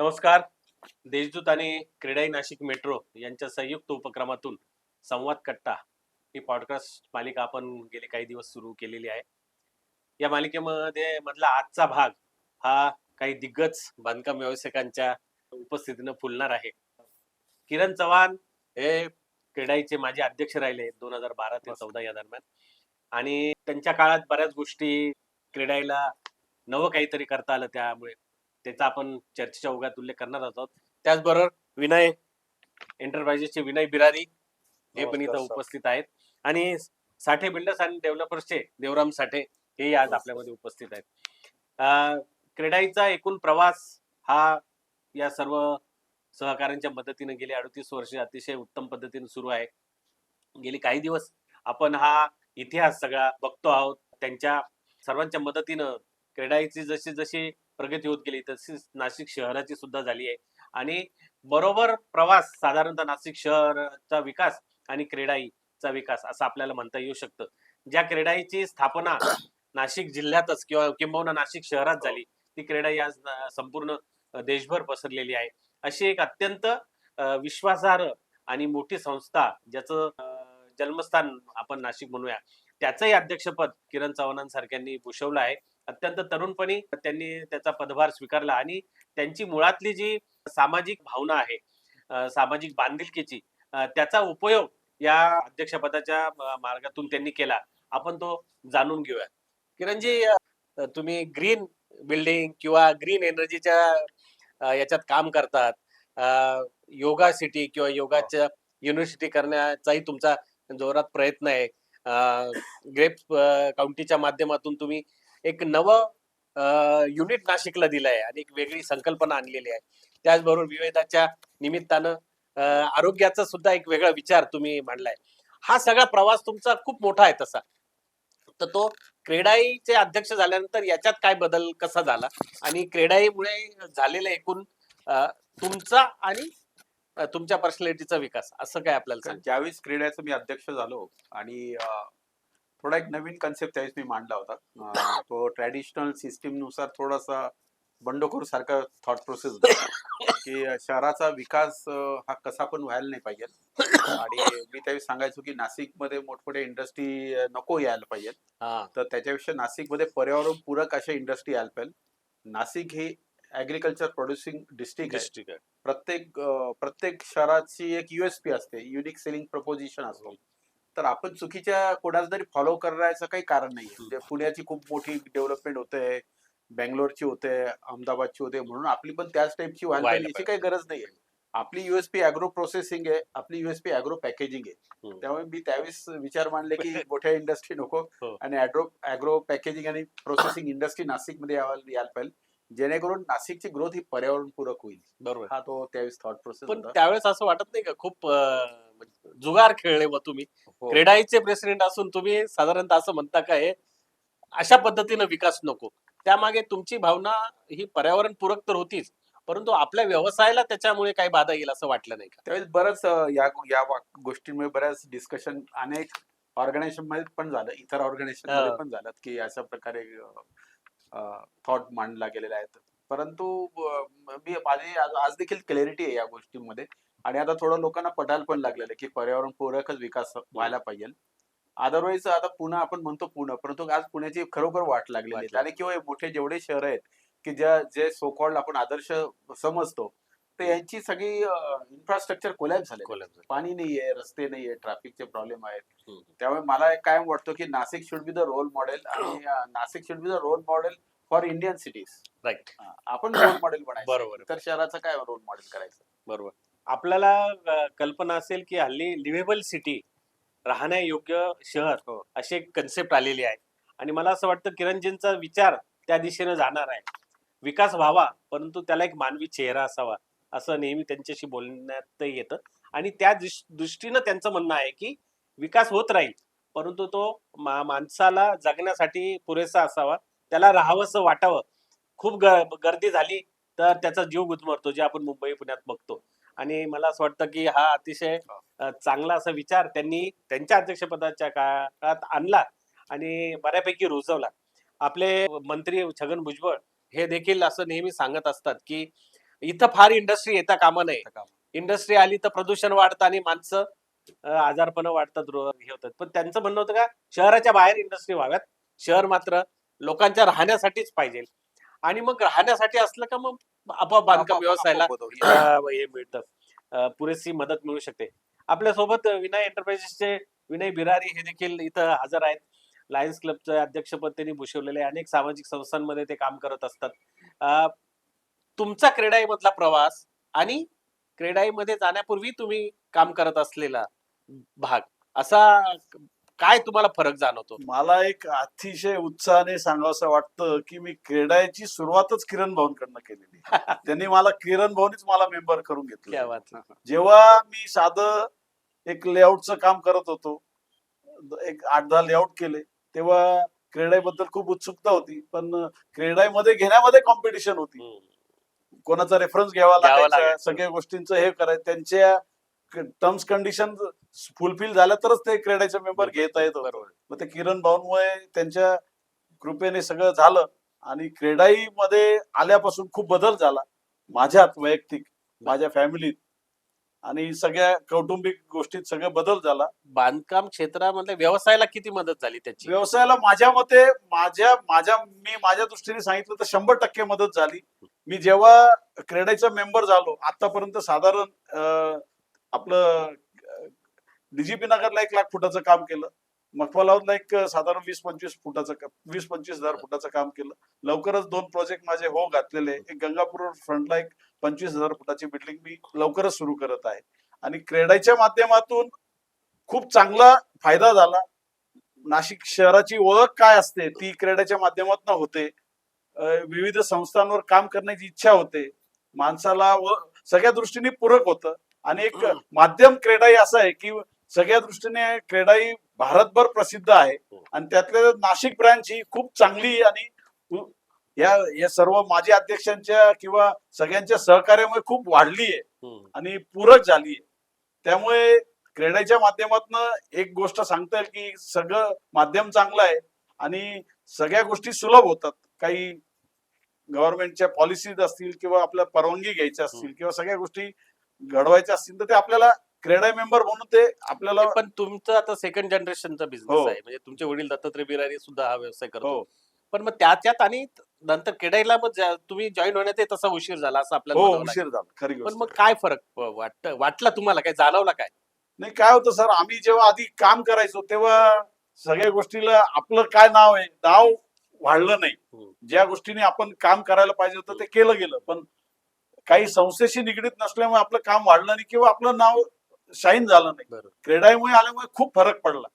नमस्कार. देशदूत आणि क्रीडाई नाशिक मेट्रो यांच्या संयुक्त उपक्रमातून संवाद कट्टा ही पॉडकास्ट मालिका आपण गेले काही दिवस सुरू केलेली आहे. या मालिकेमध्ये मधला आजचा भाग हा काही दिग्गज बांधकाम व्यावसायिकांच्या उपस्थितीनं फुलणार आहे. किरण चव्हाण हे क्रीडाईचे माजी अध्यक्ष राहिले दोन हजार बारा ते चौदा या दरम्यान. आणि त्यांच्या काळात बऱ्याच गोष्टी क्रीडाईला नवं काहीतरी करता आलं त्यामुळे त्याचा आपण चर्चेच्या ओघात उल्लेख करणार आहोत. त्याचबरोबर विनय एंटरप्राइजेसचे विनय बिरारी हे पण इथं. उपस्थित आहेत. आणि साठे बिल्डर्स आणि डेव्हलपर्सचे देवराम साठे हेही आज आपल्यामध्ये उपस्थित आहेत. क्रेडाईचा एकूण प्रवास हा या सर्व सहकाऱ्यांच्या मदतीने गेली अडतीस वर्षे अतिशय उत्तम पद्धतीने सुरू आहे. गेली काही दिवस आपण हा इतिहास सगळा बघतो आहोत. त्यांच्या सर्वांच्या मदतीनं क्रेडाईची जशी जशी प्रगती होत गेली. तशीच नाशिक शहराची सुद्धा झाली आहे. आणि बरोबर प्रवास साधारणतः नाशिक शहराचा विकास आणि क्रेडाईचा विकास असं आपल्याला म्हणता येऊ शकतं. ज्या क्रेडाईची स्थापना नाशिक जिल्ह्यातच किंवा किंबहुना नाशिक शहरात झाली ती क्रेडाई आज संपूर्ण देशभर पसरलेली आहे. अशी एक अत्यंत अं, विश्वासार्ह आणि मोठी संस्था ज्याचं जन्मस्थान आपण नाशिक म्हणूया त्याचंही अध्यक्षपद किरण चव्हाणांसारख्यांनी भूषवलं आहे. अत्यंत तरुणपणी त्यांनी त्याचा पदभार स्वीकारला आणि त्यांची मुळातली जी सामाजिक भावना आहे सामाजिक बांधिलकीची त्याचा उपयोग या अध्यक्षपदाच्या मार्गातून त्यांनी केला. आपण तो जाणून घेऊया किरणजी तुम्ही ग्रीन बिल्डिंग किंवा ग्रीन एनर्जीच्या याच्यात काम करतात. योगा सिटी किंवा योगाच्या युनिव्हर्सिटी करण्याचाही तुमचा जोरात प्रयत्न आहे. ग्रेप काउंटीच्या माध्यमातून तुम्ही एक नवं युनिट नाशिकला दिलं आहे आणि एक वेगळी संकल्पना आणलेली आहे. त्याचबरोबर विवेदाच्या निमित्तानं आरोग्याचा सुद्धा एक वेगळा विचार तुम्ही मांडलाय. हा सगळा प्रवास तुमचा खूप मोठा आहे तसा. तर तो क्रेडाईचे अध्यक्ष झाल्यानंतर याच्यात काय बदल कसा झाला? आणि क्रेडाईमुळे झालेला एकूण तुमचा आणि तुमच्या पर्सनॅलिटीचा विकास असं काय आपल्याला ज्यावेळेस क्रीडाचं मी अध्यक्ष झालो आणि थोडा एक नवीन कन्सेप्ट त्यावेळेस मी मांडला होता. तो ट्रॅडिशनल सिस्टीमनुसार थोडासा बंडखोर सारखा थॉट प्रोसेस की शहराचा विकास हा कसा पण व्हायला नाही पाहिजे. आणि मी त्यावेळेस सांगायचो की नाशिकमध्ये मोठमोठ्या इंडस्ट्री नको यायला पाहिजेत. हा. तर त्याच्यापेक्षा नाशिकमध्ये पर्यावरण पूरक अशा इंडस्ट्री यायला पाहिजे नाशिक ही ऍग्रिकल्चर प्रोड्युसिंग डिस्ट्रिक्ट आहे. डिस्ट्रिक्ट प्रत्येक अं, प्रत्येक शहराची एक युएसपी असते. युनिक सेलिंग प्रपोजिशन असतो. तर आपण चुकीच्या कोणाला जरी फॉलो करायचं काही कारण नाही म्हणजे पुण्याची खूप मोठी डेव्हलपमेंट होते बेंगलोरची होते अहमदाबादची होते म्हणून आपली पण त्याच टाईपची व्हायला याची काही गरज नाही आहे आपली युएसपी अॅग्रो प्रोसेसिंग आहे आपली युएसपी अॅग्रो पॅकेजिंग आहे. त्यामुळे मी त्यावेळेस विचार मांडले की मोठ्या इंडस्ट्री नको हो. आणि अॅग्रो अॅग्रो पॅकेजिंग आणि प्रोसेसिंग इंडस्ट्री नाशिकमध्ये यायला पाहिजे. जेणेकरून नाशिकची ग्रोथ ही पर्यावरणपूरक होईल. बरोबर. हा तो त्यावेळेस थॉट प्रोसेस पण त्यावेळेस असं वाटत नाही का? खूप जुगार खेळले व तुम्ही. हो. क्रेडाईचे प्रेसिडेंट असून तुम्ही साधारणतः असं म्हणता का हे अशा पद्धतीनं विकास नको. त्यामागे तुमची भावना ही पर्यावरण पूरक तर होतीच परंतु आपल्या व्यवसायाला त्याच्यामुळे काही बाधा येईल असं वाटलं नाही का? त्यावेळेस बरंच अं, या या गोष्टींमुळे बऱ्याच डिस्कशन अनेक ऑर्गनायझेशनमध्ये पण झालं इतर ऑर्गनायझेशनमध्ये हा. पण झालं की अशा प्रकारे थॉट मांडला गेलेला आहे. परंतु अं, मी माझी आज आज देखील क्लॅरिटी आहे या गोष्टींमध्ये. आणि आता थोडं लोकांना पटायला पण लागलेलं की पर्यावरण पूरकच विकास व्हायला पाहिजे. अदरवाईज आता पुन्हा आपण म्हणतो पुणे परंतु आज पुण्याची खरोखर वाट लागलेली वाट आहे आणि किंवा मोठे जेवढे शहर आहेत की ज्या जे सोकॉल्ड आपण आदर्श समजतो तर यांची सगळी इन्फ्रास्ट्रक्चर कोलॅप झाले. पाणी नाहीये रस्ते नाहीये ट्रॅफिकचे प्रॉब्लेम आहेत. त्यामुळे मला एक कायम वाटतं की Nashik should be the role model आणि Nashik should be the role model for Indian cities right आपण रोल मॉडेल बनायचं. बरोबर. तर शहराचं काय रोल मॉडेल करायचं? बरोबर. आपल्याला कल्पना असेल की हल्ली लिव्हेबल सिटी राहण्यायोग्य शहर असे अशी एक कन्सेप्ट आलेली आहे. आणि मला असं वाटतं किरणजींचा विचार त्या दिशेने जाणार आहे. विकास व्हावा परंतु त्याला एक मानवी चेहरा असावा असं नेहमी त्यांच्याशी बोलण्यात येतं. आणि त्या दृष्टीनं त्यांचं म्हणणं आहे की विकास होत राहील परंतु तो मा- माणसाला जगण्यासाठी पुरेसा असावा त्याला राहावंसं वाटावं. खूप ग- गर्दी झाली तर त्याचा जीव गुदमरतो जे आपण मुंबई पुण्यात बघतो. आणि मला असं वाटतं की हा अतिशय अ, चांगला असा विचार त्यांनी त्यांच्या अध्यक्षपदाच्या काळात आणला आणि बऱ्यापैकी रुजवला. आपले मंत्री छगन भुजबळ हे देखील असं नेहमी सांगत असतात की इथं फार इंडस्ट्री येता कामा नये इंडस्ट्री आली तर प्रदूषण वाढतं आणि माणसं आजारपणं वाढतात हे होतात. पण त्यांचं म्हणणं होतं का शहराच्या बाहेर इंडस्ट्री व्हाव्यात. शहर मात्र लोकांच्या राहण्यासाठीच पाहिजे. आणि मग राहण्यासाठी असलं का मग? आपोआप बांधकाम व्यवसायाला अं, हे मिळतं. अं, पुरेशी मदत मिळू शकते. आपल्यासोबत विनय एंटरप्राइजेसचे विनय बिरारी हे देखील इथं हजर आहेत. लायन्स क्लबचं अध्यक्षपद त्यांनी भूषवलेले आहे अनेक सामाजिक संस्थांमध्ये ते काम करत असतात. अं, तुमचा क्रेडाईमधला प्रवास आणि क्रेडाईमध्ये जाण्यापूर्वी तुम्ही काम करत असलेला भाग असा काय तुम्हाला फरक जाणवतो मला एक अतिशय उत्साहाने सांगावं वाटतं की मी क्रीडाची सुरुवातच किरण भाऊंकडनं केलेली. त्यांनी मला किरण भाऊनीच मला मेंबर करून क्या घेतलं. जेव्हा मी साधं एक लेआउटचं काम करत होतो एक आठ दहा लेआउट केले तेव्हा क्रीडाईबद्दल खूप उत्सुकता होती पण क्रीडाईमध्ये घेण्यामध्ये कॉम्पिटिशन होती. कोणाचा रेफरन्स घ्यावा लागायचं. सगळ्या गोष्टींचं हे करायचं त्यांच्या टर्म्स कंडिशन फुलफिल झाल्या तरच ते क्रीडाचे मेंबर घेता येत. मग ते किरण भाऊंमुळे त्यांच्या कृपेने सगळं झालं आणि क्रीडाई मध्ये आल्यापासून खूप बदल झाला. माझ्यात वैयक्तिक माझ्या फॅमिलीत आणि सगळ्या कौटुंबिक गोष्टीत सगळं बदल झाला. बांधकाम क्षेत्रामध्ये व्यवसायाला किती मदत झाली त्याची? व्यवसायाला माझ्या मते माझ्या माझ्या मी माझ्या दृष्टीने सांगितलं तर शंभर टक्के मदत झाली. मी जेव्हा क्रीडाचा मेंबर झालो आतापर्यंत साधारण आपलं डीजीपी नगरला एक लाख फुटाचं काम केलं. मखमालावरला एक साधारण वीस पंचवीस फुटाचं वीस पंचवीस हजार फुटाचं काम केलं. लवकरच दोन प्रोजेक्ट माझे हो घातलेले एक गंगापूर फ्रंटला एक पंचवीस हजार फुटाची बिल्डिंग मी लवकरच सुरू करत आहे. आणि क्रेडाईच्या माध्यमातून खूप चांगला फायदा झाला. नाशिक शहराची ओळख काय असते ती क्रीडाच्या माध्यमातून होते. विविध संस्थांवर काम करण्याची इच्छा होते. माणसाला व सगळ्या दृष्टीने पूरक होतं. आणि एक माध्यम क्रीडाई असं आहे की सगळ्या दृष्टीने क्रीडाई भारतभर प्रसिद्ध आहे. आणि त्यातल्या त्यात नाशिक ब्रँच ही खूप चांगली आणि या या सर्व माजी अध्यक्षांच्या किंवा सगळ्यांच्या सहकार्यामुळे खूप वाढली आहे. आणि पूरक झाली आहे. त्यामुळे क्रीडाच्या माध्यमातून एक गोष्ट सांगता येईल की सगळं माध्यम चांगलं आहे आणि सगळ्या गोष्टी सुलभ होतात. काही गव्हर्नमेंटच्या पॉलिसीज असतील किंवा आपल्या परवानगी घ्यायच्या असतील किंवा सगळ्या गोष्टी घडवायच्या असतील तर ते आपल्याला क्रीडा मेंबर म्हणून ते आपल्याला पण तुमचं आता सेकंड जनरेशनचा बिझनेस हो. आहे. म्हणजे तुमचे वडील दत्तात्रय बिरारी सुद्धा हा व्यवसाय करतो हो. पण मग त्याच्यात आणि नंतर केडाईला मग ज्या- तुम्ही जॉईन होण्यात तसा उशीर झाला असं आपल्याला हो म्हणावं लागेल. उशीर झाला. खरी पण गोष्ट मग काय फरक वाटत वाटला तुम्हाला? काय जाणवला काय? नाही काय होतं सर आम्ही जेव्हा आधी काम करायचो तेव्हा सगळ्या गोष्टीला आपलं काय नाव आहे नाव वाढलं नाही. हम्म. ज्या गोष्टीने आपण काम करायला पाहिजे होतं ते केलं गेलं. पण काही संस्थेशी निगडीत नसल्यामुळे आपलं काम वाढलं नाही किंवा आपलं नाव शाईन झालं नाही. क्रीडामुळे आल्यामुळे खूप फरक पडला.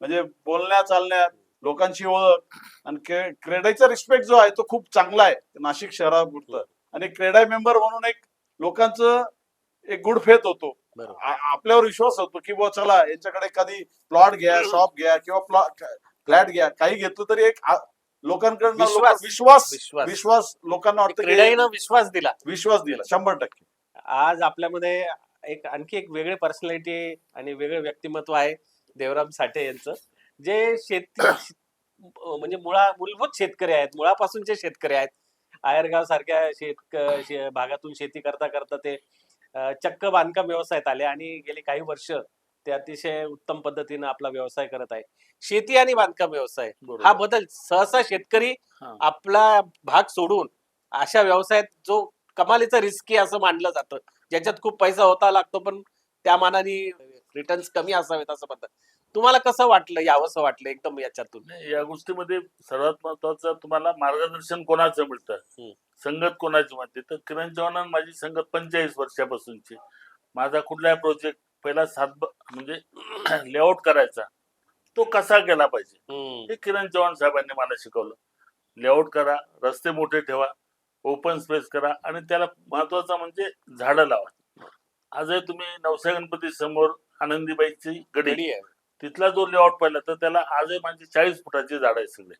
म्हणजे बोलण्या चालण्यात लोकांची ओळख आणि क्रे- क्रीडाचा रिस्पेक्ट जो आहे तो खूप चांगला आहे. नाशिक शहरापुरतं. आणि क्रीडा मेंबर म्हणून एक लोकांचं एक गुड फेथ होतो. आपल्यावर विश्वास होतो की बुवा चला यांच्याकडे कधी प्लॉट घ्या शॉप घ्या किंवा फ्लॅट घ्या काही घेतलं तरी एक लोकांकडनं लोक- विश्वास. विश्वास विश्वास. विश्वास लोकांना वाटतं की क्रीडाईनं विश्वास दिला विश्वास दिला शंभर टक्के आज आपल्यामध्ये एक आणखी एक वेगळे पर्सनॅलिटी आणि वेगळे व्यक्तिमत्व आहे देवराम साठे यांचं जे शेती म्हणजे मुळा मूलभूत शेतकरी आहेत मुळापासूनचे शेतकरी आहेत आयरगाव सारख्या शेत शे- भागातून शेती करता करता ते अं, चक्क बांधकाम व्यवसायात आले आणि गेली काही वर्ष ते अतिशय उत्तम पद्धतीनं आपला व्यवसाय करत आहे. शेती आणि बांधकाम व्यवसाय हा बदल सहसा शेतकरी हा. आपला भाग सोडून अशा व्यवसायात जो कमालीचा रिस्की असं मानलं जातं. ज्याच्यात खूप पैसा होता लागतो पण त्या मानाने रिटर्न्स कमी असावेत असं म्हणतात. तुम्हाला कसं वाटलं? यावंसं वाटलं एकदम याच्यातून? नाही, या गोष्टीमध्ये सर्वात महत्वाचं तुम्हाला मार्गदर्शन कोणाचं हम्म. मिळतं संगत कोणाची म्हणते? तर किरण चव्हाण माझी संगत पंचेचाळीस वर्षापासूनची. माझा कुठलाही प्रोजेक्ट पहिला सात म्हणजे लेआउट करायचा. तो कसा केला पाहिजे. हे किरण चव्हाण साहेबांनी मला शिकवलं. लेआउट करा रस्ते मोठे ठेवा ओपन स्पेस करा आणि त्याला महत्वाचं म्हणजे झाडं लावा. आजही तुम्ही नवसा गणपती समोर आनंदीबाईची गडी आहे. तिथला जो लेआउट पाहिला तर त्याला आजही माझी चाळीस फुटाची झाड आहेत सगळे.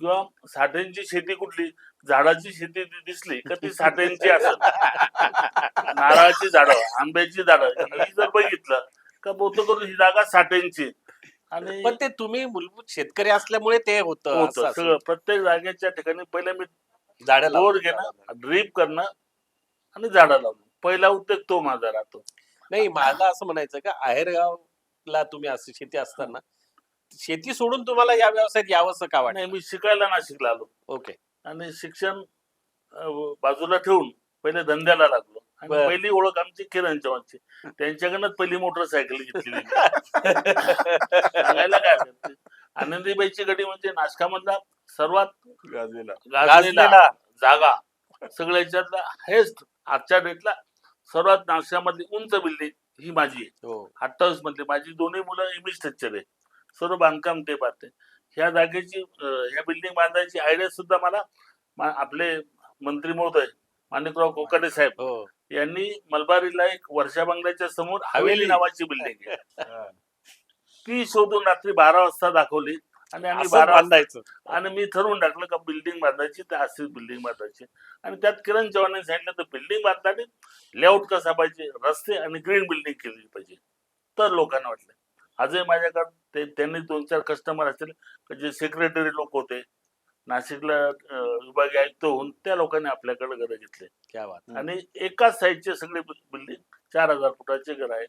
किंवा साठ्यांची शेती कुठली? झाडाची शेती दि- दिसली का ती साठ्यांची असेल? नारळाची झाडं आंब्याची झाडं ही जर बघितलं का बहुतेक करून ही जागा साठ्यांची आणि पण ते तुम्ही मूलभूत शेतकरी असल्यामुळे ते होतं. सगळं प्रत्येक जागेच्या ठिकाणी पहिले मी झाडं लावून. घेणं ड्रीप करणं आणि झाडं लावली पहिला उद्योग तो माझा राहतो. नाही मला असं म्हणायचं का आहेरगावला तुम्ही असं शेती असताना शेती सोडून तुम्हाला या व्यवसायात यावंसं का वाटतं? नाही मी शिकायला नाशिकला आलो. ओके. आणि शिक्षण अं, बाजूला ठेवून पहिले धंद्याला लागलो. आणि बर. पहिली ओळख आमची किरण चव्हाणची त्यांच्याकडनं पहिली मोटरसायकल घेतली. सांगायला काय हरकत नाही. आनंदीबाईची गडी म्हणजे नाशकामधला सर्वात गाजलेला. गाजलेला गाजलेला. जागा. सगळ्या याच्यातला हायस्ट आजच्या डेटला सर्वात नाशकामधली उंच बिल्डिंग ही माझी आहे. हो. अठ्ठावीस मधली माझी दोन्ही मुलं इमेज स्ट्रक्चर आहे. सर्व बांधकाम ते पाहते. ह्या जागेची ह्या बिल्डिंग बांधायची आयडिया सुद्धा मला आपले मंत्री महोदय माणिकराव कोकाटे साहेब हो. यांनी मलबारीला एक वर्षा बंगल्याच्या समोर हवेली. नावाची बिल्डिंग आहे. ती शोधून रात्री बारा वाजता दाखवली आणि आम्ही बारा बांधायचं. आणि मी ठरवून टाकलं का बिल्डिंग बांधायची तर अशीच बिल्डिंग बांधायची. आणि त्यात किरण चव्हाणांनी सांगितलं तर बिल्डिंग बांधताना लेआउट कसा पाहिजे? रस्ते आणि ग्रीन बिल्डिंग केली पाहिजे. तर लोकांना वाटलं. आजही माझ्याकडे ते त्यांनी दोन चार कस्टमर असतील का जे सेक्रेटरी लोक होते नाशिकला विभागीय आयुक्त होऊन त्या लोकांनी आपल्याकडे घर घेतले. क्या बात आणि एकाच साईजचे सगळे बिल्डिंग चार हजार फुटाचे घर आहेत.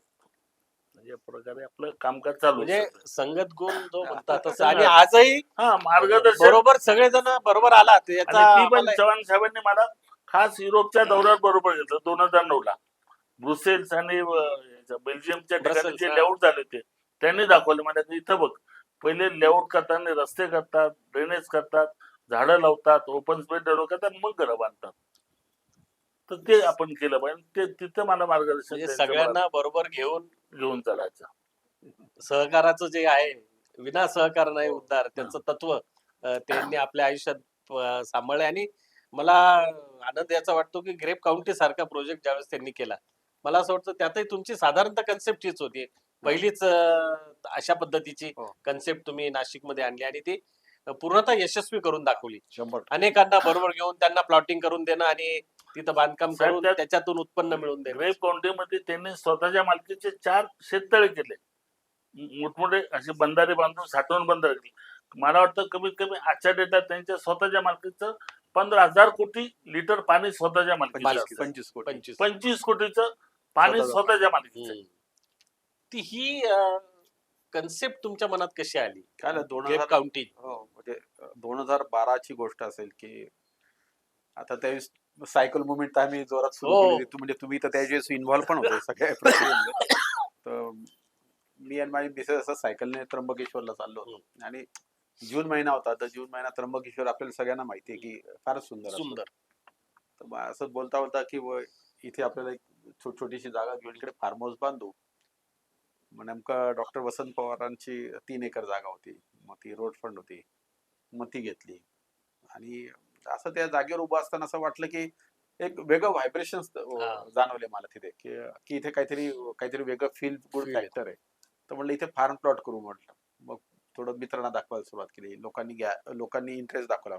या प्रकारे आपलं कामकाज चालू म्हणजे आहे. संगत गुण जो म्हणतात तसं. आणि आजही हा मार्गदर्शन बरोबर सगळेजण बरोबर ती पण चव्हाण साहेबांनी मला खास युरोपच्या दौऱ्यावर बरोबर घेतलं. दोन हजार नऊ ला ब्रुसेल्स आणि बेल्जियमच्या ठिकाणी जे. लेआउट झाले होते त्यांनी दाखवले मला की इथं बघ. पहिले लेआउट करताना रस्ते करतात ड्रेनेज करतात झाडं लावतात ओपन स्पेस डेव्हलप करतात मग घरं बांधतात. तर ते आपण केलं पाहिजे. ते तिथं मला मार्गदर्शन म्हणजे सगळ्यांना बरोबर घेऊन मला घेऊन चालायचं. सहकाराचं जे आहे विना सहकार नाही उद्धार त्यांचं तत्व त्यांनी आपल्या आयुष्यात सांभाळले. आणि मला आनंद याचा वाटतो की ग्रेप काउंटी सारखा प्रोजेक्ट ज्यावेळेस त्यांनी केला. मला असं वाटतं त्यातही तुमची साधारणतः कन्सेप्ट हीच होती. पहिलीच अशा पद्धतीची हो. कन्सेप्ट तुम्ही नाशिकमध्ये आणली आणि ती पूर्णतः यशस्वी करून दाखवली शंभर अनेकांना बरोबर घेऊन त्यांना प्लॉटिंग करून देणं आणि तिथं बांधकाम साहेब, करून त्यात- त्याच्यातून उत्पन्न मिळवून देणं ग्रेप काउंटीमध्ये त्यांनी स्वतःच्या मालकीचे चार शेततळे केले मोठमोठे असे बंधारे बांधून साठवून बंधारे केले मला वाटतं कमीत कमी आजच्या डेटात त्यांच्या स्वतःच्या मालकीचं पंधरा हजार कोटी लिटर पाणी स्वतःच्या मालकीचं. पंचवीस कोटी पंचवीस पंचवीस कोटीचं पाणी स्वतःचं. स्वतःच्या मालकीचं. हम्म. ती ही कन्सेप्ट तुमच्या मनात कशी आली? काय दोन हजार काउंटी हो म्हणजे दोन हजार बाराची गोष्ट असेल की आता त्यावेळेस सायकल मुवमेंट तर आम्ही जोरात सुरू हो. केली. म्हणजे तुम्ही तर त्यावेळेस इन्व्हॉल्व पण होते सगळ्या प्रक्रियेमध्ये. तर मी आणि माझी मिसेस असं सायकलने त्र्यंबकेश्वरला चाललो होतो. आणि जून महिना होता. तर जून महिना त्र्यंबकेश्वर आपल्याला सगळ्यांना माहिती आहे की फारच सुंदर. सुंदर. तर असं बोलता बोलता की इथे आपल्याला एक छो- छोटीशी जागा घेऊन इकडे फार्म हाऊस बांधू. मग नेमकं डॉक्टर वसंत पवारांची तीन एकर जागा होती. मग ती रोड फ्रंट होती. मग ती घेतली. आणि असं त्या जागेवर उभं असताना असं वाटलं की एक वेगळं व्हायब्रेशन. जाणवले मला तिथे. की इथे काहीतरी काहीतरी वेगळं फील गुड. फॅक्टर आहे. तर म्हटलं इथे फार्म प्लॉट करू म्हटलं. मग थोडं मित्रांना दाखवायला सुरुवात केली. लोकांनी घ्या लोकांनी इंटरेस्ट दाखवला.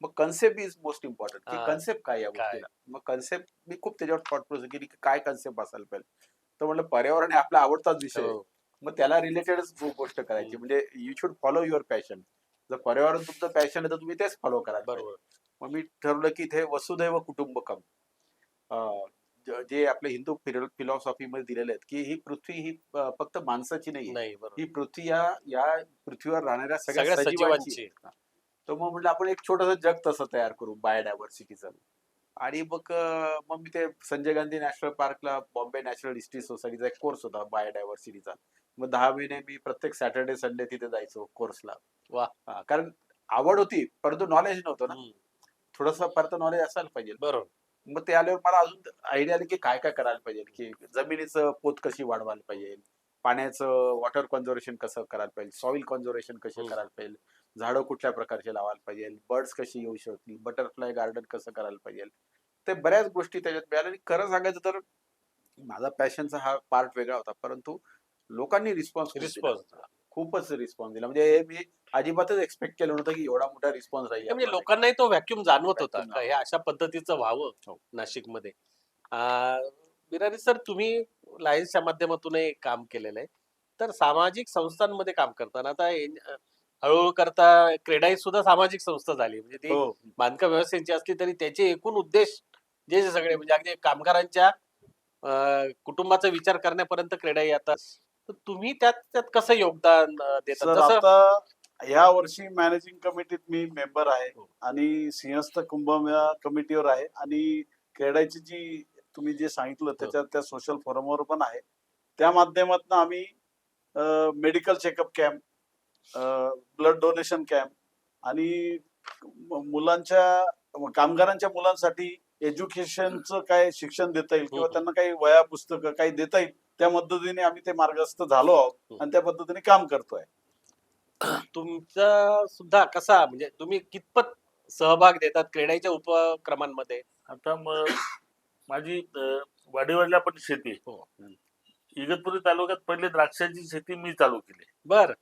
मग कन्सेप्ट इज मोस्ट इम्पॉर्टंट की. कन्सेप्ट काय या? गोष्टीला? मग कन्सेप्ट मी खूप त्याच्यावर थॉट प्रोसेस केली की काय कन्सेप्ट असायला पाहिजे? तर म्हटलं पर्यावरण हे आपला आवडताच विषय. हो. मग त्याला रिलेटेडच गोष्ट करायची. म्हणजे you should follow your passion जर पर्यावरण तुमचं पॅशन आहे तर तुम्ही तेच फॉलो करा. बरोबर. मग मी ठरवलं की इथे वसुदैव कुटुंबकम. ज- आपले हिंदू फिलॉसॉफी मध्ये दिलेले आहेत की ही पृथ्वी ही फक्त माणसाची नाही ही पृथ्वी या या पृथ्वीवर राहणाऱ्या सगळ्या सजीवांची. तर मग म्हटलं आपण एक छोटस जग तसं तयार करू बायोडायव्हर्सिटीचं. आणि मग मग मी ते संजय गांधी नॅशनल पार्कला बॉम्बे नॅशनल हिस्ट्री सोसायटीचा एक कोर्स होता बायोडायव्हर्सिटीचा मग दहा महिने मी प्रत्येक सॅटर्डे संडे तिथे जायचो कोर्सला वा. कारण आवड होती परंतु नॉलेज नव्हतं ना. थोडंसं परत नॉलेज असायला पाहिजे बरोबर मग ते आल्यावर मला अजून आयडिया आली की काय काय करायला पाहिजे की जमिनीचं पोत कशी वाढवायला पाहिजे पाण्याचं वॉटर कन्झर्वेशन कसं करायला पाहिजे सॉइल कन्झर्वेशन कसे. करायला पाहिजे झाडं कुठल्या प्रकारचे लावायला पाहिजे बर्ड्स कशी येऊ शकतील बटरफ्लाय गार्डन कसं करायला पाहिजे ते बऱ्याच गोष्टी त्याच्यात मिळाल्या आणि खरं सांगायचं तर माझा पॅशनचा हा पार्ट वेगळा होता परंतु लोकांनी रिस्पॉन्स रिस्पॉन्स खूपच रिस्पॉन्स दिला. म्हणजे हे मी अजिबातच एक्सपेक्ट केलं नव्हतं की एवढा मोठा रिस्पॉन्स राहील म्हणजे लोकांनाही तो व्हॅक्युम जाणवत होता हे अशा पद्धतीचं व्हावं हो. नाशिकमध्ये. अं, बिरारी सर तुम्ही लायन्सच्या माध्यमातून काम केलेलं आहे. तर सामाजिक संस्थांमध्ये काम करताना आता हळूहळू करता क्रेडाई सुद्धा सामाजिक संस्था झाली. म्हणजे ती हो. बांधकाम व्यवस्थेची असली तरी त्याचे एकूण उद्देश जे जे सगळे म्हणजे अगदी कामगारांच्या कुटुंबाचा विचार करण्यापर्यंत क्रीडा येतात तर तुम्ही त्यात त्यात कसं योगदान देता या वर्षी मॅनेजिंग कमिटीत मी मेंबर आहे हो. आणि सिंहस्थ कुंभमेळा कमिटीवर आहे आणि क्रीडाची जी तुम्ही जे हो. सांगितलं त्याच्यात त्या सोशल फोरमवर पण आहे त्या माध्यमातून आम्ही medical checkup camp blood donation camp आणि मुलांच्या कामगारांच्या मुलांसाठी एज्युकेशनचं काय शिक्षण देता येईल किंवा. त्यांना काही वया पुस्तकं काही देता येईल त्या पद्धतीने आम्ही ते मार्गस्थ झालो आहोत आणि त्या पद्धतीने काम करतोय तुमचा सुद्धा कसा म्हणजे तुम्ही कितपत सहभाग देतात क्रीडाच्या उपक्रमांमध्ये आता मग माझी अं, वाडीवरला पण शेती. हो. इगतपुरी तालुक्यात पहिले द्राक्षाची शेती मी चालू केली बर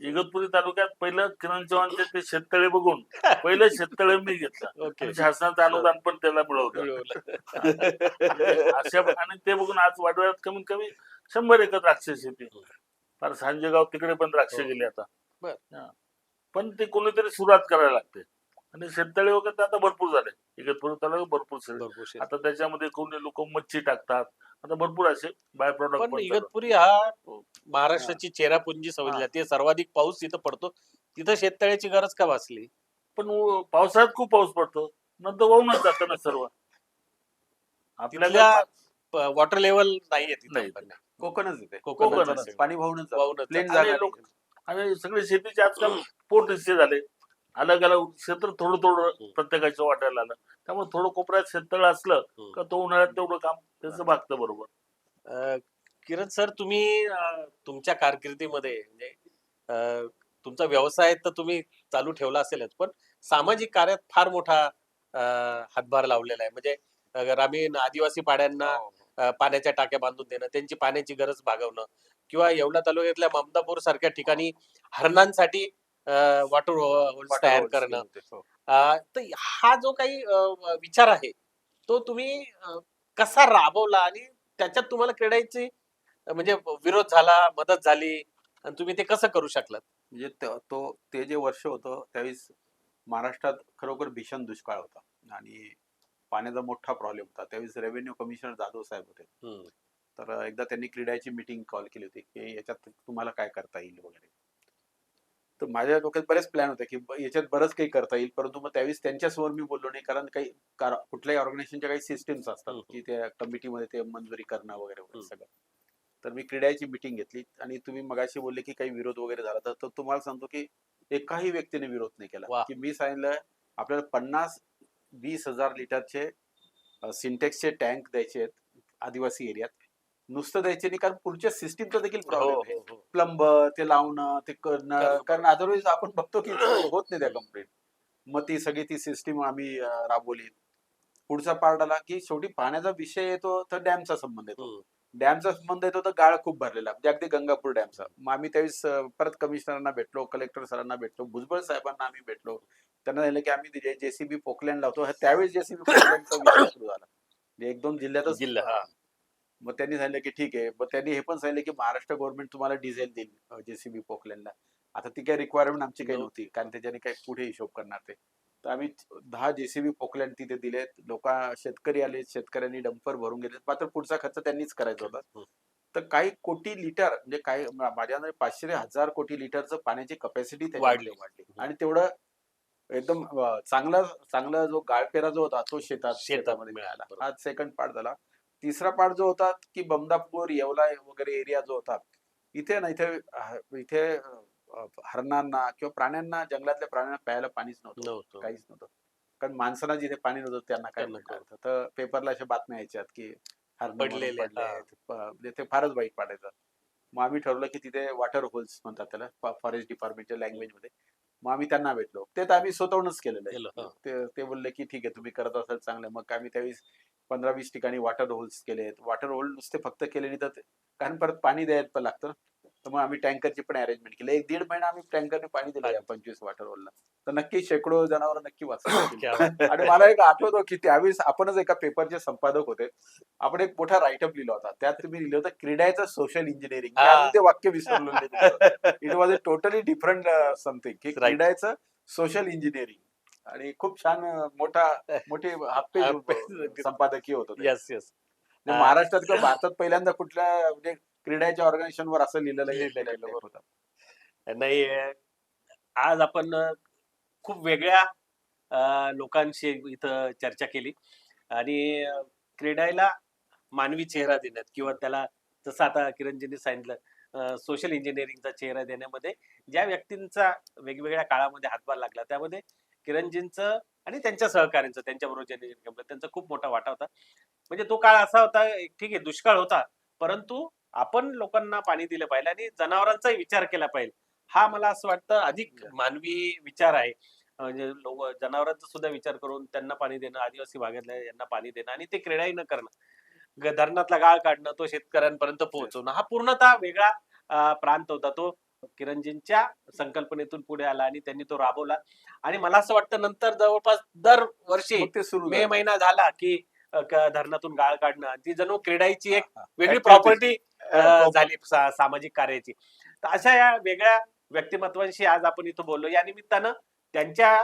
इगतपुरी तालुक्यात पहिलं किरण चव्हाणचे ते शेततळे बघून पहिलं शेततळे मी घेतलं. ओके. आणि शासनाचं अनुदान पण त्याला मिळवलं. म्हणजे अशा आणि ते बघून आज वाडवळ्यात कमीत कमी शंभर एकर द्राक्ष शेती फार सांजेगाव तिकडे पण द्राक्ष हो. गेली आता. बर. हा. पण ते कोणीतरी सुरुवात करायला लागते. आणि शेततळे वगैरे आता भरपूर झाले इगतपुरी तालुक्यात भरपूर शेत भरपूर शेत. आता त्याच्यामध्ये कोणी लोक मच्छी टाकतात आता भरपूर असे बाय प्रॉडक्ट पण. इगतपुरी हा महाराष्ट्राची चेरापुंजी समजली जाते सर्वाधिक पाऊस तिथं पडतो तिथं शेततळ्याची गरज का भासली पण उ- पावसाळ्यात खूप पाऊस पडतो नंतर वाहूनच जातं ना सर्व तिथल्या आपल्याला वॉटर लेवल नाहीये नाही. कोकणच येते कोकणच. पाणी वाहूनच जातं. वाहूनच प्लेन जातं. जागा आणि लोक- नाही. आणि सगळे शेतीचे आजकाल पोट हिस्से झाले अलग अलग क्षेत्र थोडं थोडं प्रत्येकाच्या वाटायला आलं. त्यामुळे थोडं कोपऱ्यात शेततळ असलं. का तो उन्हाळ्यात तेवढं काम त्याचं भागतं बरोबर. किरण सर तुम्ही तुमच्या कारकिर्दीमध्ये म्हणजे तुमचा व्यवसाय तर तुम्ही चालू ठेवला असेलच पण सामाजिक कार्यात फार मोठा हातभार लावलेला आहे. म्हणजे ग्रामीण आदिवासी पाड्यांना अं, पाण्याच्या टाक्या बांधून देणं त्यांची पाण्याची गरज भागवणं किंवा येवला तालुक्यातल्या ममदापूर सारख्या ठिकाणी हरणांसाठी वॉटर होल्स तयार करणं. हो. तर हा जो काही विचार आहे तो तुम्ही कसा राबवला आणि त्याच्यात तुम्हाला क्रीडाची अं, म्हणजे विरोध झाला मदत झाली आणि तुम्ही ते कसं करू शकलात? म्हणजे त- तो ते जे वर्ष होतं त्यावेळेस महाराष्ट्रात खरोखर भीषण दुष्काळ होता आणि पाण्याचा मोठा प्रॉब्लेम होता. त्यावेळेस रेव्हेन्यू कमिशनर जाधव साहेब होते. तर एकदा त्यांनी क्रीडाची मीटिंग कॉल केली होती की याच्यात तुम्हाला काय करता येईल वगैरे. तर माझ्या डोक्यात बरेच प्लॅन होते की याच्यात बरंच काही करता येईल परंतु मग त्यावेळेस त्यांच्यासमोर मी बोललो नाही कारण काही कुठल्याही ऑर्गनायझेशनच्या काही सिस्टीम्स असतात. की त्या कमिटीमध्ये ते मंजुरी करणं वगैरे. सगळं तर मी क्रीडाची मीटिंग घेतली आणि तुम्ही मगाशी बोलले की काही विरोध वगैरे झाला तर तुम्हाला सांगतो की एकाही व्यक्तीने विरोध नाही केला. की मी सांगितलं आपल्याला पन्नास वीस हजार लिटरचे सिंटेक्सचे टँक द्यायचे आहेत आदिवासी एरियात नुसतं द्यायचे नाही कारण पुढच्या सिस्टीमचा देखील हो प्रॉब्लेम आहे. हो हो. प्लंबर ते लावणं ते करणं करणं. अदरवाईज आपण बघतो की होत नाही त्या कंप्लीट मग ती सगळी ती सिस्टीम आम्ही राबवली. पुढचा पार्ट आला की शेवटी पाण्याचा विषय येतो तर डॅमचा संबंध येतो. डॅमचा संबंध येतो तर गाळ खूप भरलेला. म्हणजे अगदी गंगापूर डॅमचा. मग आम्ही त्यावेळेस परत कमिशनरांना भेटलो कलेक्टर सरांना भेटलो भुजबळ साहेबांना आम्ही भेटलो. त्यांना सांगितलं की आम्ही जेसीबी पोकलँड लावतो त्यावेळेस जेसीबी पोकलँडचा विषय सुरू झाला. म्हणजे एक दोन जिल्ह्यातच जिल्हा हा. मग त्यांनी सांगितलं की ठीक आहे. मग त्यांनी हे पण सांगितलं की महाराष्ट्र गव्हर्नमेंट तुम्हाला डिझेल देईल जेसीबी पोकलँडला आता ती काही रिक्वायरमेंट आमची काही नव्हती. कारण त्याच्याने काही पुढे हिशोब करणार ते. तर आम्ही दहा जेसीबी पोकलँड तिथे दिलेत लोक शेतकरी आले शेतकऱ्यांनी डंपर भरून गेले मात्र पुढचा खर्च त्यांनीच करायचा होता. हम्म. तर काही कोटी लिटर म्हणजे काही माझ्या अंदाजे पाचशे ते हजार कोटी लिटरचं पाण्याची कपॅसिटी वाढली. वाढली. आणि तेवढं एकदम चांगला चांगला जो गाळपेरा जो होता तो शेतात शेतामध्ये मिळाला. हा सेकंड पार्ट झाला. तिसरा पार्ट जो होता की बमदापूर येवला वगैरे एरिया जो होता इथे ना इथे इथे हरणांना किंवा प्राण्यांना जंगलातल्या प्राण्यांना प्यायला पाणीच नव्हतं. नव्हतं. काहीच नव्हतं. कारण माणसांना जिथे पाणी नव्हतं त्यांना काय त्यांना मिळणार होतं तर पेपरला अशा बातम्या यायच्यात की हरणं पडलेले, ते फारच वाईट पाडायचं. मग आम्ही ठरवलं की तिथे वॉटर होल्स म्हणतात त्याला फॉरेस्ट डिपार्टमेंटच्या लँग्वेजमध्ये. मग आम्ही त्यांना भेटलो. ते तर आम्ही स्वतःहूनच केलेलं केलं, आहे. ते ते बोलले की ठीक आहे तुम्ही करत असाल चांगलं. मग आम्ही त्यावेळेस पंधरा वीस ठिकाणी वॉटर होल्स केलेत. वॉटर होल नुसते फक्त केले नाही तर कारण परत पाणी द्यायला पण लागतं. मग आम्ही टँकरची पण अरेंजमेंट केली. एक दीड महिना आम्ही टँकरने पाणी दिलं या पंचवीस वॉटर होलला तर नक्की शेकडो जनावर नक्की बात. आणि मला एक आठवतो की त्यावेळेस आपणच एका पेपरचे संपादक होते. आपण एक मोठा राईटअप लिहिला होता. त्यात तुम्ही लिहिलं होतं क्रीडाचं सोशल इंजिनिअरिंग. ते वाक्य विसरलो it was a totally different something की. क्रीडाचं सोशल इंजिनिअरिंग आणि खूप छान मोठा मोठे हप्ते संपादकीय होतं. येस येस महाराष्ट्रात किंवा भारतात पहिल्यांदा कुठल्या म्हणजे क्रीडाच्या ऑर्गनायझेशन वर असं लिहिलेलं होतं नाही आज आपण खूप वेगळ्या लोकांशी इथं चर्चा केली. आणि अं, क्रीडाला मानवी चेहरा देण्यात किंवा त्याला जसं आता किरणजींनी सांगितलं सोशल इंजिनिअरिंगचा चेहरा देण्यामध्ये ज्या व्यक्तींचा वेगवेगळ्या काळामध्ये हातभार लागला त्यामध्ये किरणजींचं आणि त्यांच्या सहकार्यांचं त्यांच्याबरोबर ज्यांनी जमलं त्यांचा खूप मोठा वाटा होता. म्हणजे तो काळ असा होता ठीक आहे दुष्काळ होता परंतु आपण लोकांना पाणी दिलं पाहिजे आणि जनावरांचाही विचार केला पाहिजे हा मला असं वाटतं अधिक मानवी विचार आहे. म्हणजे लोक जनावरांचा सुद्धा विचार करून त्यांना पाणी देणं आदिवासी भागातल्या यांना पाणी देणं आणि ते क्रीडाही न करणं. धरणातला गाळ काढणं तो शेतकऱ्यांपर्यंत पोहोचवणं हा पूर्णतः वेगळा प्रांत होता तो. किरणजींच्या संकल्पनेतून पुढे आला आणि त्यांनी तो राबवला आणि मला असं वाटतं नंतर जवळपास ते सुरू मे. महिना झाला की धरणातून गाळ काढणं ती जणू क्रीडाईची एक. वेगळी. प्रॉपर्टी. झाली सामाजिक कार्याची तर अशा या वेगळ्या व्यक्तिमत्वांशी आज आपण इथं बोललो या निमित्तानं त्यांच्या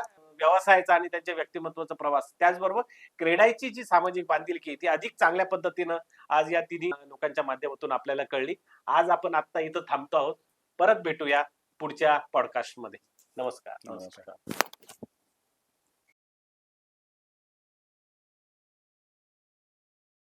व्यवसायाचा आणि त्यांच्या व्यक्तिमत्वाचा प्रवास त्याचबरोबर क्रीडाईची जी सामाजिक बांधिलकी ती अधिक चांगल्या पद्धतीनं आज या तिन्ही लोकांच्या माध्यमातून आपल्याला कळली आज आपण आता इथं थांबतो आहोत परत भेटूया पुढच्या पॉडकास्टमध्ये. नमस्कार. नमस्कार.